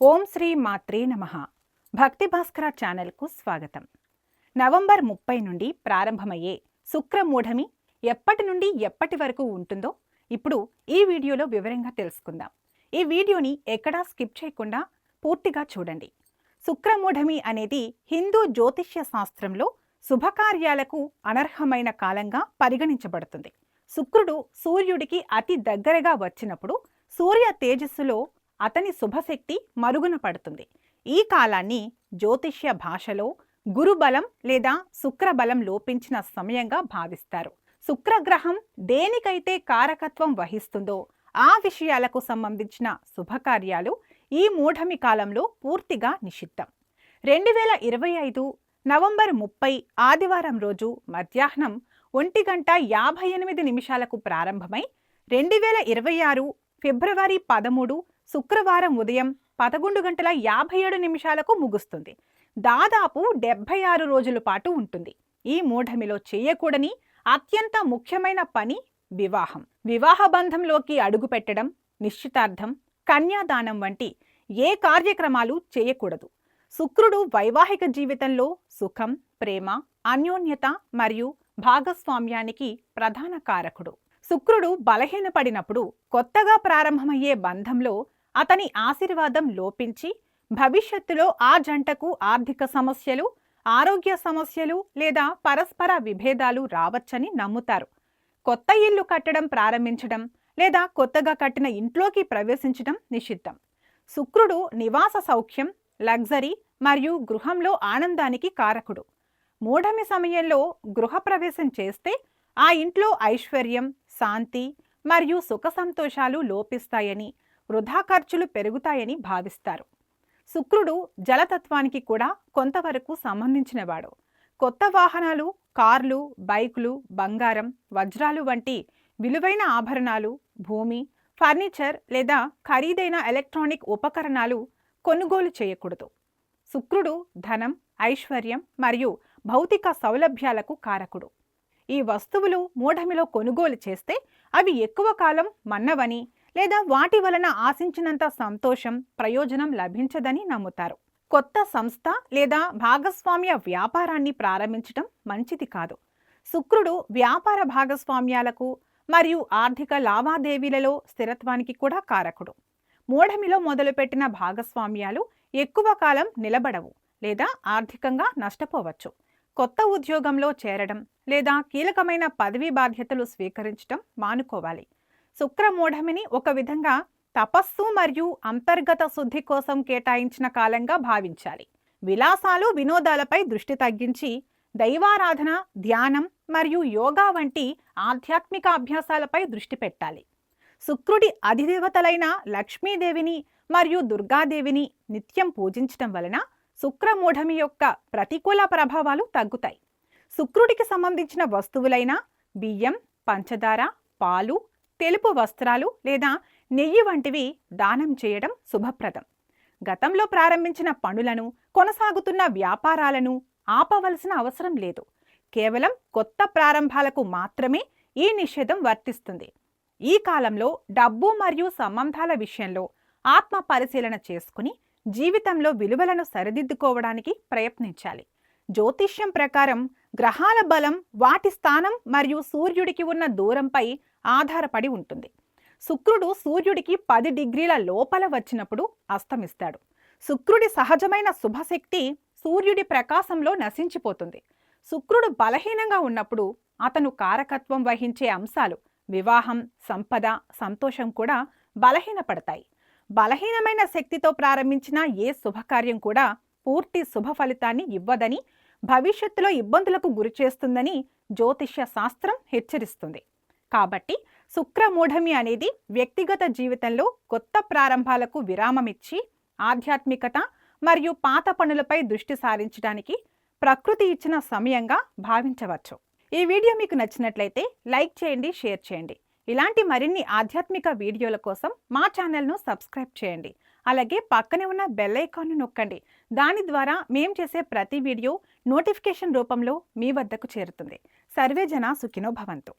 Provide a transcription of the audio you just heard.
ఓం శ్రీ మాత్రే నమ. భక్తి భాస్కర ఛానల్కు స్వాగతం. నవంబర్ ముప్పై నుండి ప్రారంభమయ్యే శుక్రమూఢమి ఎప్పటి నుండి ఎప్పటి వరకు ఉంటుందో ఇప్పుడు ఈ వీడియోలో వివరంగా తెలుసుకుందాం. ఈ వీడియోని ఎక్కడా స్కిప్ చేయకుండా పూర్తిగా చూడండి. శుక్రమూఢమి అనేది హిందూ జ్యోతిష్య శాస్త్రంలో శుభకార్యాలకు అనర్హమైన కాలంగా పరిగణించబడుతుంది. శుక్రుడు సూర్యుడికి అతి దగ్గరగా వచ్చినప్పుడు సూర్య తేజస్సులో అతని శుభశక్తి మరుగున పడుతుంది. ఈ కాలాన్ని జ్యోతిష్య భాషలో గురుబలం లేదా శుక్రబలం లోపించిన సమయంగా భావిస్తారు. శుక్రగ్రహం దేనికైతే కారకత్వం వహిస్తుందో ఆ విషయాలకు సంబంధించిన శుభకార్యాలు ఈ మూఢమి కాలంలో పూర్తిగా నిషిద్ధం. రెండు వేల ఇరవై ఐదు నవంబర్ ముప్పై ఆదివారం రోజు మధ్యాహ్నం ఒంటి గంట యాభై ఎనిమిది నిమిషాలకు ప్రారంభమై రెండు వేల ఇరవై ఆరు ఫిబ్రవరి పదమూడు శుక్రవారం ఉదయం పదకొండు గంటల యాభై ఏడు నిమిషాలకు ముగుస్తుంది. దాదాపు డెబ్భై ఆరు రోజుల పాటు ఉంటుంది. ఈ మూఢమిలో చేయకూడని అత్యంత ముఖ్యమైన పని వివాహం. వివాహ బంధంలోకి అడుగుపెట్టడం నిశ్చితార్థం కన్యాదానం వంటి ఏ కార్యక్రమాలు చేయకూడదు. శుక్రుడు వైవాహిక జీవితంలో సుఖం ప్రేమ అన్యోన్యత మరియు భాగస్వామ్యానికి ప్రధాన కారకుడు. శుక్రుడు బలహీనపడినప్పుడు కొత్తగా ప్రారంభమయ్యే బంధంలో అతని ఆశీర్వాదం లోపించి భవిష్యత్తులో ఆ జంటకు ఆర్థిక సమస్యలు ఆరోగ్య సమస్యలు లేదా పరస్పర విభేదాలు రావచ్చని నమ్ముతారు. కొత్త ఇల్లు కట్టడం ప్రారంభించడం లేదా కొత్తగా కట్టిన ఇంట్లోకి ప్రవేశించడం నిషిద్ధం. శుక్రుడు నివాస సౌఖ్యం లగ్జరీ మరియు గృహంలో ఆనందానికి కారకుడు. మూఢమి సమయంలో గృహప్రవేశం చేస్తే ఆ ఇంట్లో ఐశ్వర్యం శాంతి మరియు సుఖ సంతోషాలు లోపిస్తాయని వృధా ఖర్చులు పెరుగుతాయని భావిస్తారు. శుక్రుడు జలతత్వానికి కూడా కొంతవరకు సంబంధించినవాడు. కొత్త వాహనాలు కార్లు బైకులు బంగారం వజ్రాలు వంటి విలువైన ఆభరణాలు భూమి ఫర్నిచర్ లేదా ఖరీదైన ఎలక్ట్రానిక్ ఉపకరణాలు కొనుగోలు చేయకూడదు. శుక్రుడు ధనం ఐశ్వర్యం మరియు భౌతిక సౌలభ్యాలకు కారకుడు. ఈ వస్తువులు మూఢమిలో కొనుగోలు చేస్తే అవి ఎక్కువ కాలం మన్నవని లేదా వాటి వలన ఆశించినంత సంతోషం ప్రయోజనం లభించదని నమ్ముతారు. కొత్త సంస్థ లేదా భాగస్వామ్య వ్యాపారాన్ని ప్రారంభించడం మంచిది కాదు. శుక్రుడు వ్యాపార భాగస్వామ్యాలకు మరియు ఆర్థిక లావాదేవీలలో స్థిరత్వానికి కూడా కారకుడు. మూఢమిలో మొదలుపెట్టిన భాగస్వామ్యాలు ఎక్కువ కాలం నిలబడవు లేదా ఆర్థికంగా నష్టపోవచ్చు. కొత్త ఉద్యోగంలో చేరడం లేదా కీలకమైన పదవీ బాధ్యతలు స్వీకరించడం మానుకోవాలి. శుక్రమూఢమిని ఒక విధంగా తపస్సు మరియు అంతర్గత శుద్ధి కోసం కేటాయించిన కాలంగా భావించాలి. విలాసాలు వినోదాలపై దృష్టి తగ్గించి దైవారాధన ధ్యానం మరియు యోగా వంటి ఆధ్యాత్మిక అభ్యాసాలపై దృష్టి పెట్టాలి. శుక్రుడి అధిదేవతలైన లక్ష్మీదేవిని మరియు దుర్గాదేవిని నిత్యం పూజించటం వలన శుక్రమూఢమి యొక్క ప్రతికూల ప్రభావాలు తగ్గుతాయి. శుక్రుడికి సంబంధించిన వస్తువులైన బియ్యం పంచదార పాలు తెలుపు వస్త్రాలు లేదా నెయ్యి వంటివి దానం చేయడం శుభప్రదం. గతంలో ప్రారంభించిన పనులను కొనసాగుతున్న వ్యాపారాలను ఆపవలసిన అవసరం లేదు. కేవలం కొత్త ప్రారంభాలకు మాత్రమే ఈ నిషేధం వర్తిస్తుంది. ఈ కాలంలో డబ్బు మరియు సంబంధాల విషయంలో ఆత్మ పరిశీలన చేసుకుని జీవితంలో విలువలను సరిదిద్దుకోవడానికి ప్రయత్నించాలి. జ్యోతిష్యం ప్రకారం గ్రహాల బలం వాటి స్థానం మరియు సూర్యుడికి ఉన్న దూరంపై ఆధారపడి ఉంటుంది. శుక్రుడు సూర్యుడికి పది డిగ్రీల లోపల వచ్చినప్పుడు అస్తమిస్తాడు. శుక్రుడి సహజమైన శుభశక్తి సూర్యుడి ప్రకాశంలో నశించిపోతుంది. శుక్రుడు బలహీనంగా ఉన్నప్పుడు అతను కారకత్వం వహించే అంశాలు వివాహం సంపద సంతోషం కూడా బలహీనపడతాయి. బలహీనమైన శక్తితో ప్రారంభించిన ఏ శుభకార్యం కూడా పూర్తి శుభ ఫలితాన్ని ఇవ్వదని భవిష్యత్తులో ఇబ్బందులకు గురిచేస్తుందని జ్యోతిష్య శాస్త్రం హెచ్చరిస్తుంది. కాబట్టి శుక్రమూఢమి అనేది వ్యక్తిగత జీవితంలో కొత్త ప్రారంభాలకు విరామమిచ్చి ఆధ్యాత్మికత మరియు పాత పనులపై దృష్టి సారించడానికి ప్రకృతి ఇచ్చిన సమయంగా భావించవచ్చు. ఈ వీడియో మీకు నచ్చినట్లయితే లైక్ చేయండి షేర్ చేయండి. ఇలాంటి మరిన్ని ఆధ్యాత్మిక వీడియోల కోసం మా ఛానల్ను సబ్స్క్రైబ్ చేయండి. అలాగే పక్కనే ఉన్న బెల్ ఐకాన్ను నొక్కండి. దాని ద్వారా మేము చేసే ప్రతి వీడియో నోటిఫికేషన్ రూపంలో మీ వద్దకు చేరుతుంది. సర్వే జన సుఖినో భవంతు.